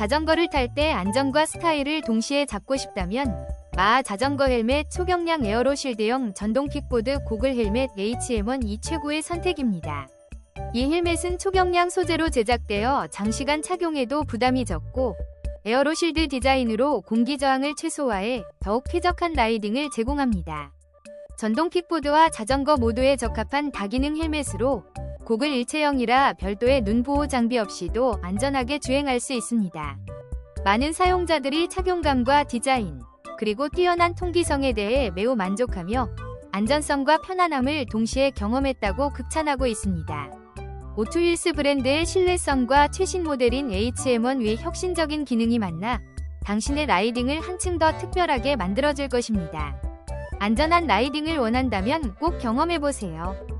자전거를 탈 때 안전과 스타일을 동시에 잡고 싶다면 마 자전거 헬멧 초경량 에어로 실드형 전동 킥보드 고글 헬멧 HM1 이 최고의 선택입니다. 이 헬멧은 초경량 소재로 제작되어 장시간 착용해도 부담이 적고 에어로 실드 디자인으로 공기 저항을 최소화해 더욱 쾌적한 라이딩을 제공합니다. 전동 킥보드와 자전거 모두에 적합한 다기능 헬멧으로 고글 일체형이라 별도의 눈 보호 장비 없이도 안전하게 주행할 수 있습니다. 많은 사용자들이 착용감과 디자인, 그리고 뛰어난 통기성에 대해 매우 만족하며 안전성과 편안함을 동시에 경험했다고 극찬하고 있습니다. 오투힐스 브랜드의 신뢰성과 최신 모델인 HM1 위 혁신적인 기능이 만나 당신의 라이딩을 한층 더 특별하게 만들어줄 것입니다. 안전한 라이딩을 원한다면 꼭 경험해보세요.